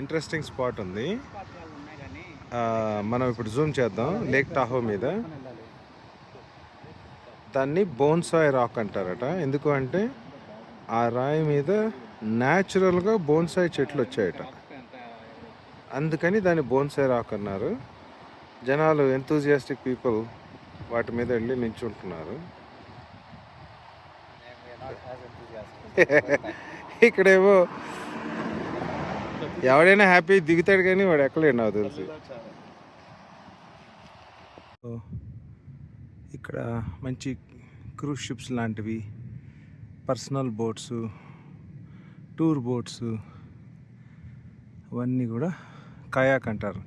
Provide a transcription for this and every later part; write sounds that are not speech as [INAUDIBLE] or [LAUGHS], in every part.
Interesting spot ఉంది. మనం ఇప్పుడు జూమ్ చేద్దాం. లేక్ టాహో మీద. దాన్ని బోన్సాయ్ రాక్ అంటారట. ఎందుకు అంటే ఆ రాయి మీద న్యాచురల్గా బోన్సాయ్ చెట్లు వచ్చాయట. అందుకని దాన్ని బోన్సాయ్ రాక్ అన్నారు. జనాలు ఎంతూజియాస్టిక్ పీపుల్ వాటి మీద వెళ్ళి నించుంటున్నారు. [LAUGHS] ఇక్కడేమో ఎవడైనా హ్యాపీ దిగుతాడు కానీ వాడు ఎక్కలేడు నాకు తెలిసి. ఇక్కడ మంచి క్రూజ్ షిప్స్ లాంటివి పర్సనల్ బోట్స్ టూర్ బోట్స్ అవన్నీ కూడా కయాక్ అంటారు.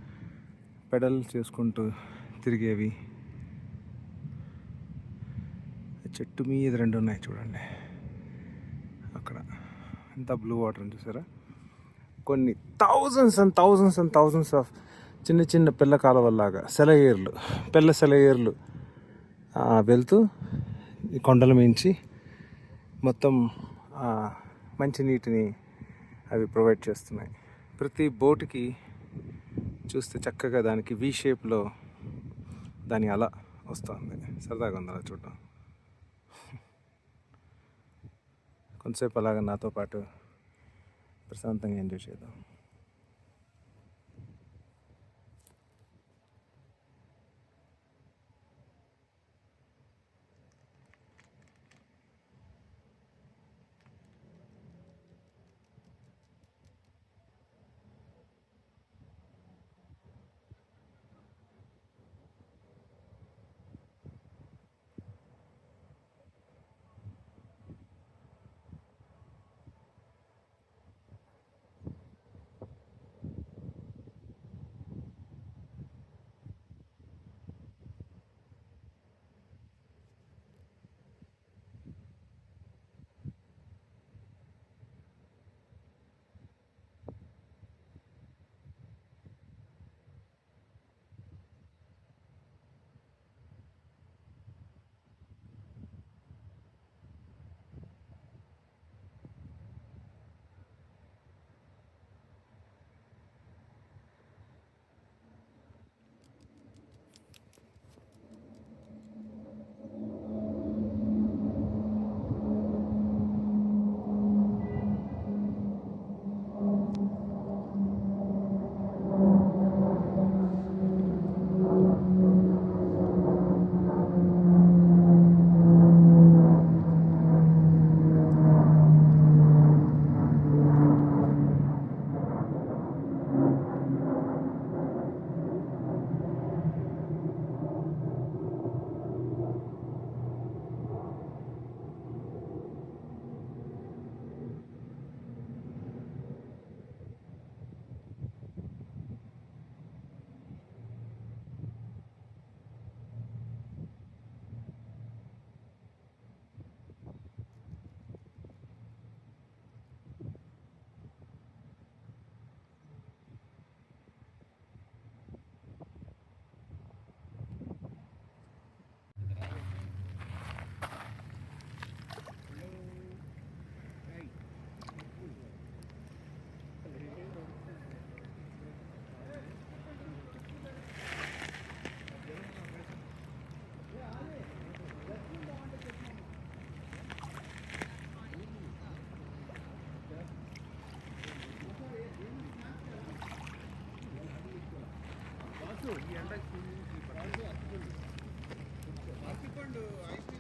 పెడల్ చేసుకుంటూ తిరిగేవి. చెట్టు మీద రెండు ఉన్నాయి చూడండి. అక్కడ. ఎంత బ్లూ వాటర్ చూసారా? కొన్ని thousands and thousands and thousands of చిన్న చిన్న పిల్ల కాలువల్లాగా సెలయేర్లు పిల్ల సెలయేర్లు వెళ్తూ ఈ కొండల మించి మొత్తం మంచినీటిని మంచి నీటిని అవి ప్రొవైడ్ చేస్తున్నాయి. ప్రతి బోటుకి చూస్తే చక్కగా దానికి వి షేప్లో దాని అలా వస్తుంది. సరదాగా ఉంది అలా చూడటం కొంతసేపు అలాగా నాతో పాటు Interesanteng endorse ito.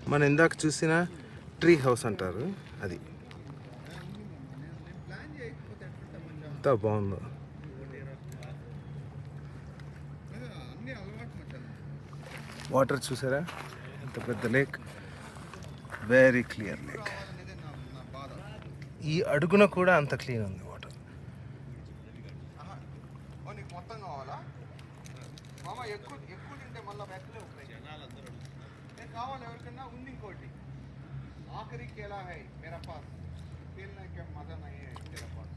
మనం ఇందాక చూసిన ట్రీ హౌస్ అంటారు అది. ఎంత బాగుందో. వాటర్ చూసారా? ఎంత పెద్ద లేక్. వెరీ క్లియర్ లేక్ ఈ అడుగున కూడా అంత క్లీన్ ఉంది వాటర్ నీకు మొత్తం కావాలా మామ ఎక్కువ ఎక్కువ తింటే మళ్ళీ వెక్కలే నేను కావాలి ఎవరికన్నా ఉంది ఇంకోటి. ఆఖరి కేలా హై? మేరా పాస్ తేరా పాస్